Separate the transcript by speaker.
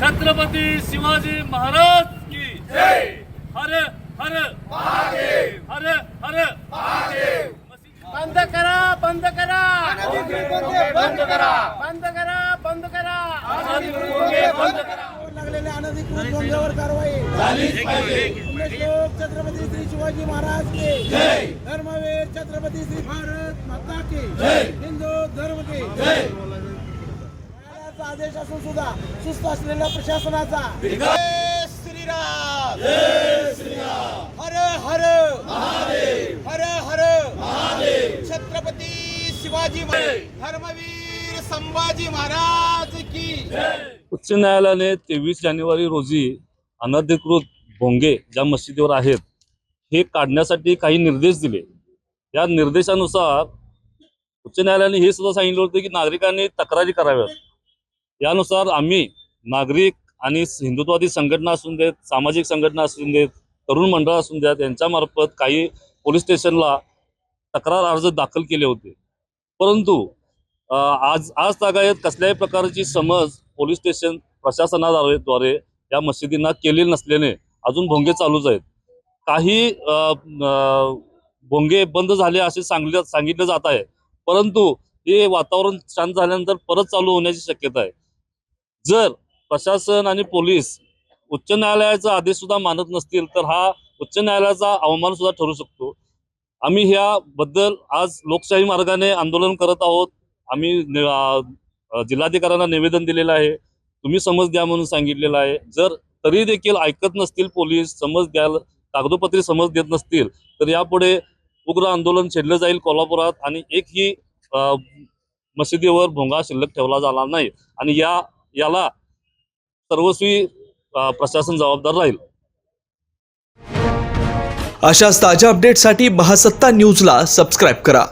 Speaker 1: छत्रपती शिवाजी महाराज की जय। हर हर। महादेव हर हर। महादेव
Speaker 2: बंद करा बंद करा।
Speaker 1: बंद करा।
Speaker 2: बंद करा बंद करा।
Speaker 1: बंद करा।
Speaker 3: लागलेल्या अनधिकृत कारवाई।
Speaker 1: झालीच पाहिजे.
Speaker 3: पुण्यश्लोक छत्रपती श्री शिवाजी महाराज के।
Speaker 1: जय.
Speaker 3: धर्मवीर छत्रपती श्री भारत माता की।
Speaker 1: जय.
Speaker 3: हिंदू धर्म की।
Speaker 1: जय.
Speaker 3: आदेश असून सुद्धा सुस्त असलेल्या प्रशासनाचा.
Speaker 1: जय
Speaker 3: श्रीराम. हर हर. महादेव. हर हर. महादेव. छत्रपती शिवाजी
Speaker 1: महाराज,
Speaker 3: धर्मवीर संभाजी महाराज की.
Speaker 4: उच्च न्यायालयाने तेवीस जानेवारी रोजी अनधिकृत भोंगे ज्या मशिदीवर आहेत हे काढण्यासाठी काही निर्देश दिले. या निर्देशानुसार उच्च न्यायालयाने हे सुद्धा सांगितलं होतं की नागरिकांनी तक्रारी कराव्यात. यानुसार आम्ही नागरिक आणि हिंदुत्वादी संघटना असून देत सामाजिक संघटना असून देत तरुण मंडळ असून द्यात यांच्यामार्फत काही पोलीस स्टेशनला तक्रार अर्ज दाखल केले होते. परंतु आज आज तागायत कसल्याही प्रकारची समज पोलीस स्टेशन प्रशासनाद्वारे द्वारे या मशिदींना केलेली नसल्याने अजून भोंगे चालूच आहेत. काही भोंगे बंद झाले असे सांगले सांगितले जात आहे. परंतु हे वातावरण शांत झाल्यानंतर परत चालू होण्याची शक्यता आहे. जर प्रशासन आणि पोलीस उच्च न्यायालयाचा आदेश सुद्धा मानत नसतील तर हा उच्च न्यायालयाचा अवमान सुद्धा ठरू शकतो. आम्ही ह्याबद्दल आज लोकशाही मार्गाने आंदोलन करत आहोत. आम्ही जिल्हाधिकाऱ्यांना निवेदन दिलेलं आहे. तुम्ही समज द्या म्हणून सांगितलेलं आहे. जर तरी देखील ऐकत नसतील पोलीस समज द्याल कागदोपत्री समज देत नसतील तर यापुढे उग्र आंदोलन छेडलं जाईल कोल्हापुरात आणि एकही मशिदीवर भोंगा शिल्लक ठेवला जाणार नाही. आणि या याला सर्वस्वी प्रशासन जबाबदार राहील.
Speaker 5: अशाच ताज्या अपडेटसाठी महासत्ता न्यूजला सबस्क्राईब करा.